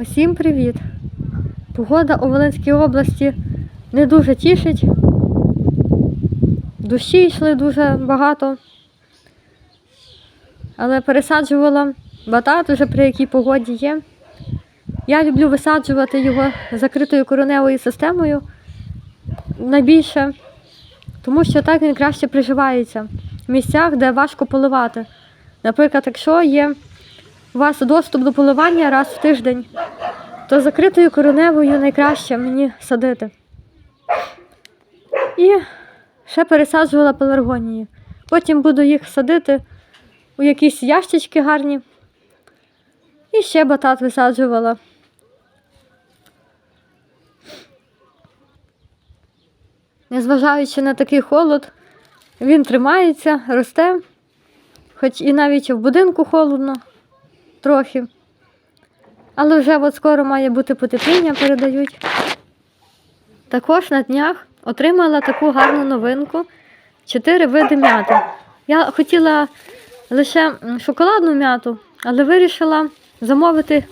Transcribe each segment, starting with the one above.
Усім привіт! Погода у Волинській області не дуже тішить. Дощі йшли дуже багато. Але пересаджувала батат уже при якій погоді є. Я люблю висаджувати його закритою кореневою системою найбільше, тому що так він краще приживається в місцях, де важко поливати. Наприклад, якщо є вас доступ до поливання раз в тиждень, то закритою кореневою найкраще мені садити. І ще пересаджувала пеларгонії. Потім буду їх садити у якісь ящички гарні. І ще батат висаджувала. Незважаючи на такий холод, він тримається, росте, хоч і навіть в будинку холодно трохи. Але вже от скоро має бути потепління, передають. Також на днях отримала таку гарну новинку чотири види м'яти. Я хотіла лише шоколадну м'яту, але вирішила замовити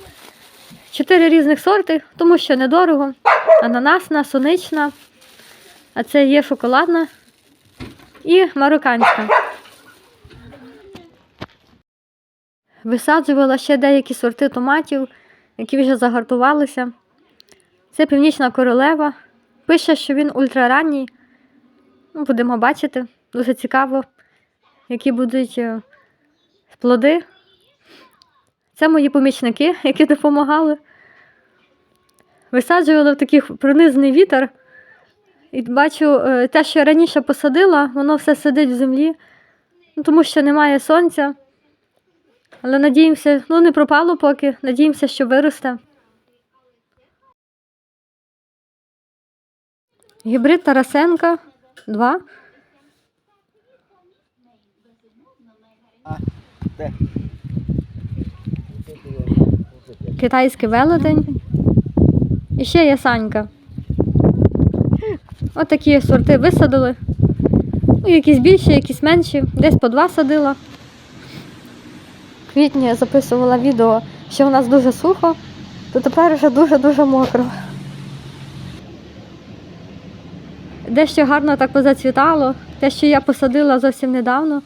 чотири різних сорти, тому що недорого. Ананасна, сонична, а це є шоколадна і марокканська. Висаджувала ще деякі сорти томатів, які вже загартувалися. Це північна королева. Пише, що він ультраранній. Ну, будемо бачити. Дуже цікаво, які будуть е, плоди. Це мої помічники, які допомагали. Висаджувала в такий пронизний вітер. І бачу, е, те, що я раніше посадила, воно все сидить в землі, ну, тому що немає сонця. Але надіємося, ну не пропало поки, надіємося, що виросте. Гібрид Тарасенка 2. Китайський велетень. І ще є Санька. От такі сорти висадили. Ну, якісь більші, якісь менші. Десь по два садила. В квітні я записувала відео, що у нас дуже сухо, то тепер вже дуже-дуже мокро. Дещо гарно так позацвітало, те, що я посадила зовсім недавно.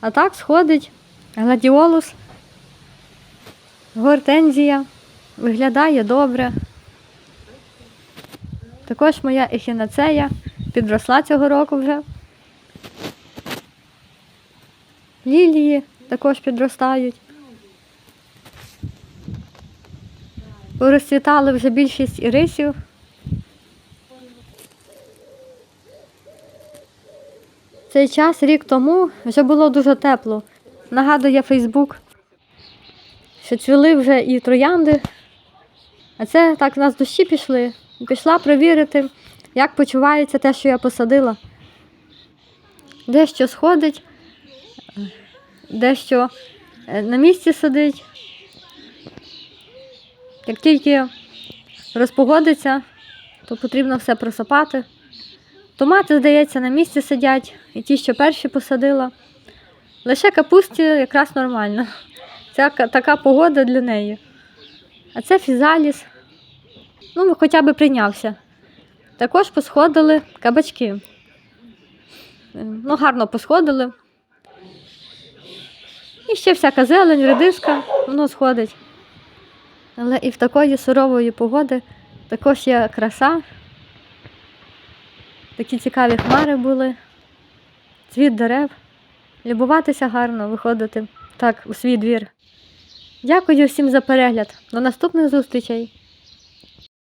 А так сходить гладіолус, гортензія, виглядає добре. Також моя ехінацея підросла цього року вже. Лілії також підростають. Порозцвітали вже більшість ірисів. Цей час рік тому вже було дуже тепло. Нагадує Фейсбук, що цвіли вже і троянди. А це так в нас дощі пішли. Пішла перевірити, як почувається те, що я посадила. Дещо сходить, дещо е, на місці сидить. Як тільки розпогодиться, то потрібно все просапати. Томати, здається, на місці сидять, і ті, що перші посадила. Лише капусті якраз нормально. Це така погода для неї. А це фізаліс. Ну, хоча б прийнявся. Також посходили кабачки. Е, Ну, гарно посходили. І ще всяка зелень, редиска, воно сходить. Але і в такої сурової погоди також є краса. Такі цікаві хмари були, цвіт дерев. Любуватися гарно, виходити так у свій двір. Дякую всім за перегляд. До наступних зустрічей!